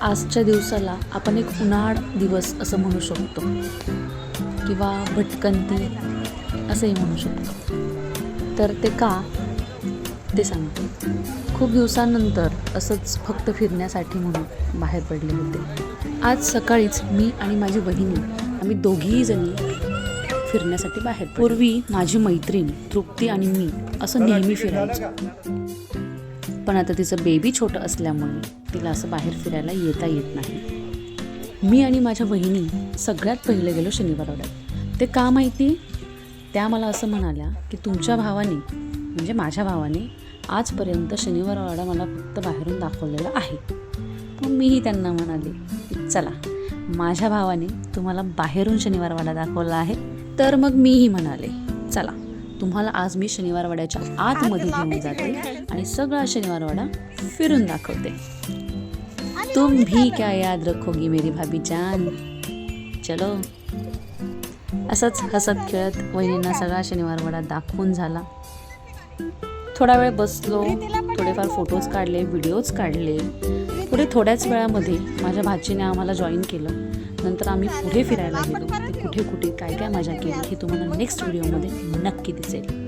आजच्या दिवसाला आपण एक उन्हाळ दिवस असं म्हणू शकतो. किंवा भटकंती असंही म्हणू शकतो. तर ते का? ते सांगते खूप दिवसांनंतर असंच फक्त फिरण्यासाठी म्हणून बाहेर पडले होते. आज सकाळीच मी आणि माझी बहिणी आम्ही दोघीही जणी फिरण्यासाठी बाहेर पूर्वी माझी मैत्रीण तृप्ती आणि मी असं नेहमी फिरायचो. पण आता तिचं बेबी छोटं असल्यामुळे तिला असं बाहेर फिरायला येता येत नाही. मी आणि माझ्या बहिणी सगळ्यात पहिले गेलो शनिवारवाड्यात ते का माहिती? त्या मला असं म्हणाल्या की तुमच्या भावाने म्हणजे माझ्या भावाने आजपर्यंत शनिवारवाडा मला फक्त बाहेरून दाखवलेला आहे. मग मीही त्यांना म्हणाले की चला माझ्या भावाने तुम्हाला बाहेरून शनिवारवाडा दाखवला आहे. तर मग मीही म्हणाले चला. तुम्हाला आज मी शनिवारवाड्याच्या आतमध्ये घेऊन जाते आणि सगळा शनिवारवाडा फिरून दाखवते. तुम भी क्या याद रखोगी मेरी भाभी जान? चलो. असंच हसत खेळत वहिनींना सगळा शनिवारवाडा दाखवून झाला. थोडा वेळ बसलो थोडेफार फोटोज काढले व्हिडिओज काढले. पुढे थोड्याच वेळामध्ये माझ्या भाचीने आम्हाला जॉईन केलं. नंतर आम्ही पुढे फिरायला गेलो. कुठे कुठे काय काय मजा केली हे तुम्हाला नेक्स्ट व्हिडिओमध्ये नक्की दिसेल.